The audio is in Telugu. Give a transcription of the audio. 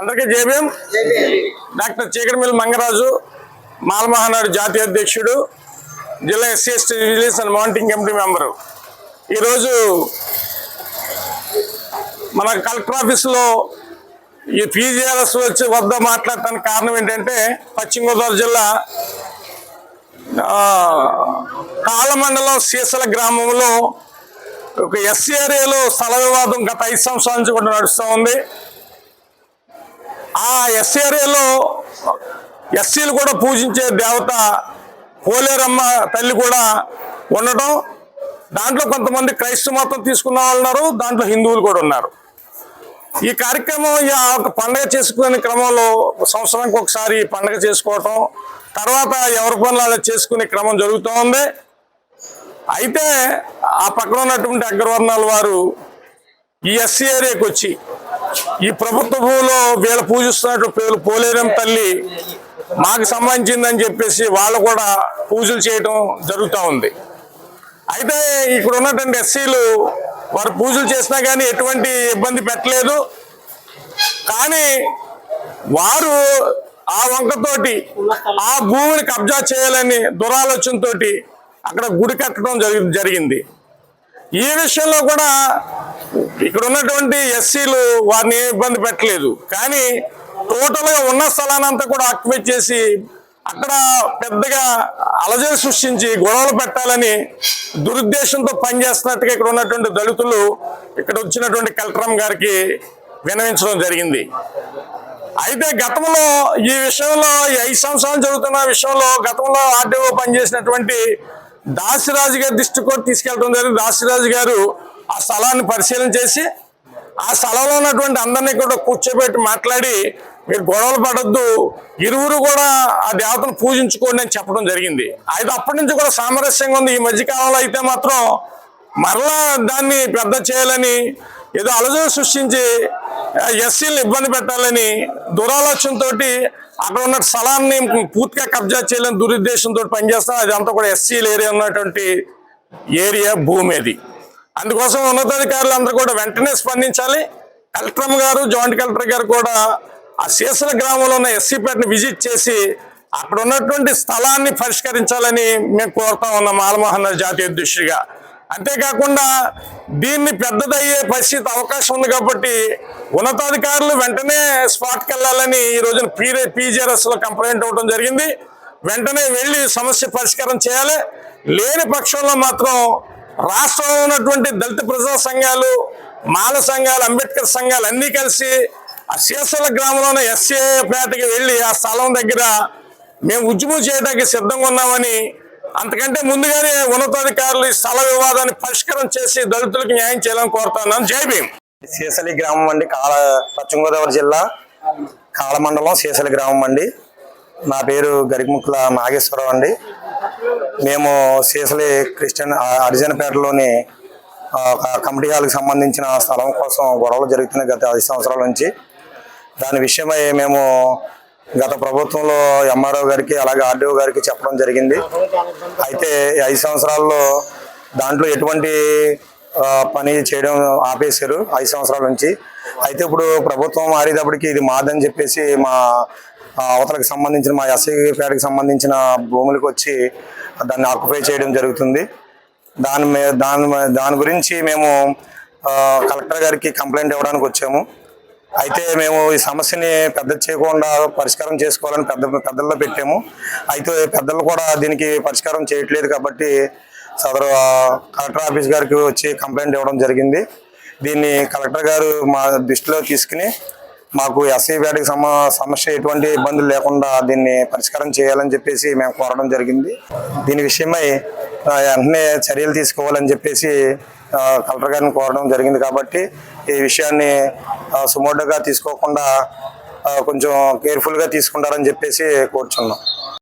అందరికీ జేబీఎం డాక్టర్ చీకటిమిల్ మంగరాజు మాలమహానాడు జాతీయ అధ్యక్షుడు జిల్లా SC ST release and mounting committee member. ఈరోజు మన కలెక్టర్ ఆఫీస్లో ఈ పీజీఆర్ఎస్ వచ్చి వద్ద మాట్లాడటానికి కారణం ఏంటంటే పశ్చిమ గోదావరి జిల్లా కాలమండలం సీసల గ్రామంలో ఒక ఎస్సీ ఏరియాలో స్థల వివాదం గత ఐదు సంవత్సరాల నుంచి కూడా నడుస్తూ ఉంది. ఆ ఎస్ ఏరియాలో ఎస్సీలు కూడా పూజించే దేవత పోలేరమ్మ తల్లి కూడా ఉండటం. దాంట్లో కొంతమంది క్రైస్తవ మతం తీసుకున్న వాళ్ళు ఉన్నారు దాంట్లో హిందువులు కూడా ఉన్నారు. ఈ కార్యక్రమం ఆ ఒక పండగ చేసుకునే క్రమంలో సంవత్సరానికి ఒకసారి పండగ చేసుకోవటం తర్వాత ఎవరి పనులు అలా చేసుకునే క్రమం జరుగుతూ ఉంది. అయితే ఆ పక్కన ఉన్నటువంటి అగ్రవర్ణాల వారు ఈ ఎస్సీ ఏరియాకి వచ్చి ఈ ప్రభుత్వ భూమిలో వీళ్ళు పూజిస్తున్నట్టు పేరు పోలేరం తల్లి మాకు సంబంధించిందని చెప్పేసి వాళ్ళు కూడా పూజలు చేయటం జరుగుతూ ఉంది. అయితే ఇక్కడ ఉన్నటువంటి ఎస్సీలు వారు పూజలు చేసినా కానీ ఎటువంటి ఇబ్బంది పెట్టలేదు. కానీ వారు ఆ వంకతోటి ఆ భూమిని కబ్జా చేయాలని దురాలోచనతోటి అక్కడ గుడి కట్టడం జరిగి జరిగింది. ఈ విషయంలో కూడా ఇక్కడ ఉన్నటువంటి ఎస్సీలు వారిని ఏ ఇబ్బంది పెట్టలేదు. కానీ టోటల్గా ఉన్న స్థలాన్ని అంతా కూడా ఆక్యుపేట్ చేసి అక్కడ పెద్దగా అలజడి సృష్టించి గొడవలు పెట్టాలని దురుద్దేశంతో పనిచేస్తున్నట్టుగా ఇక్కడ ఉన్నటువంటి దళితులు ఇక్కడ వచ్చినటువంటి కలెక్టరం గారికి వినవించడం జరిగింది. అయితే గతంలో ఈ విషయంలో ఈ ఐదు సంవత్సరాలు జరుగుతున్న విషయంలో గతంలో ఆర్టీఓ పనిచేసినటువంటి దాసిరాజు గారి దృష్టి కూడా తీసుకెళ్ళడం జరిగింది. దాసిరాజు గారు ఆ స్థలాన్ని పరిశీలన చేసి ఆ స్థలంలో ఉన్నటువంటి అందరినీ కూడా కూర్చోబెట్టి మాట్లాడి మీరు గొడవలు పడద్దు. ఇరువురు కూడా ఆ దేవతను పూజించుకోండి అని చెప్పడం జరిగింది. అయితే అప్పటి నుంచి కూడా సామరస్యంగా ఉంది. ఈ మధ్యకాలంలో అయితే మాత్రం మరలా దాన్ని పెద్ద చేయాలని ఏదో అలజడి సృష్టించి ఎస్సీలను ఇబ్బంది పెట్టాలని దురాలోచనతో అక్కడ ఉన్న స్థలాన్ని పూర్తిగా కబ్జా చేయాలని దురుద్దేశంతో పనిచేస్తాం అదంతా కూడా ఎస్సీల ఏరియా ఉన్నటువంటి ఏరియా భూమి అది. అందుకోసం ఉన్నతాధికారులు అందరూ కూడా వెంటనే స్పందించాలి. కలెక్టర్ గారు జాయింట్ కలెక్టర్ గారు కూడా ఆ శీసల గ్రామంలో ఉన్న ఎస్సీపేటని విజిట్ చేసి అక్కడ ఉన్నటువంటి స్థలాన్ని పరిష్కరించాలని మేము కోరుతా ఉన్నాం మాలమోహన్ జాతీయ దృష్టిగా అంతేకాకుండా దీన్ని పెద్దదయ్యే పరిస్థితి అవకాశం ఉంది కాబట్టి ఉన్నతాధికారులు వెంటనే స్పాట్కి వెళ్ళాలని ఈ రోజున పీరే పీజీఆర్ఎస్లో కంప్లైంట్ అవ్వడం జరిగింది. వెంటనే వెళ్ళి సమస్య పరిష్కారం చేయాలి. లేని పక్షంలో మాత్రం రాష్ట్రంలో ఉన్నటువంటి దళిత ప్రజా సంఘాలు మాల సంఘాలు అంబేద్కర్ సంఘాలు అన్నీ కలిసి ఆ శీసల గ్రామంలోని ఎస్ఏ పేటకి వెళ్ళి ఆ స్థలం దగ్గర మేము ఉద్యమం చేయడానికి సిద్ధంగా ఉన్నామని అంతకంటే ముందుగానే ఉన్నతాధికారులు ఈ స్థల వివాదాన్ని పరిష్కారం చేసి దళితులకు న్యాయం చేయాలని కోరుతున్నాను జై భీమ్. గ్రామం అండి కాళ పశ్చిమ గోదావరి జిల్లా కాళమండలం శీసలి గ్రామం అండి. నా పేరు గరికముక్కుల నాగేశ్వరరావు అండి. మేము శీసలి క్రిస్టియన్ అర్జనపేటలోని కమిటీ హాల్కి సంబంధించిన స్థలం కోసం గొడవలు జరుగుతున్నాయి గత ఐదు సంవత్సరాల నుంచి. దాని విషయమై మేము గత ప్రభుత్వంలో ఎంఆర్ఓ గారికి అలాగే ఆర్డీఓ గారికి చెప్పడం జరిగింది. అయితే ఐదు సంవత్సరాల్లో దాంట్లో ఎటువంటి పని చేయడం ఆపేశారు ఐదు సంవత్సరాల నుంచి. అయితే ఇప్పుడు ప్రభుత్వం మారేటప్పటికి ఇది మాదని చెప్పేసి మా అవతలకు సంబంధించిన మా ఎస్ఐ పేటకి సంబంధించిన భూములకు వచ్చి దాన్ని ఆక్యుపై చేయడం జరుగుతుంది. దాని మీద దాని మీద- దాని గురించి మేము కలెక్టర్ గారికి కంప్లైంట్ ఇవ్వడానికి వచ్చాము. అయితే మేము ఈ సమస్యని పెద్ద చేయకుండా పరిష్కారం చేసుకోవాలని పెద్ద పెద్దల్లో పెట్టాము. అయితే పెద్దలు కూడా దీనికి పరిష్కారం చేయట్లేదు కాబట్టి సదరు కలెక్టర్ ఆఫీస్ గారికి వచ్చి కంప్లైంట్ ఇవ్వడం జరిగింది. దీన్ని కలెక్టర్ గారు మా దృష్టిలో తీసుకుని మాకు ఎస్ఐ వేటకి సమ సమస్య ఎటువంటి ఇబ్బందులు లేకుండా దీన్ని పరిష్కారం చేయాలని చెప్పేసి మేము కోరడం జరిగింది. దీని విషయమై వెంటనే చర్యలు తీసుకోవాలని చెప్పేసి కలెక్టర్ గారిని కోరడం జరిగింది కాబట్టి ఈ విషయాన్ని ఆ, సుమోటోగా తీసుకోకుండా కొంచెం కేర్ఫుల్గా తీసుకుంటారని చెప్పేసి కోరుచున్నాం.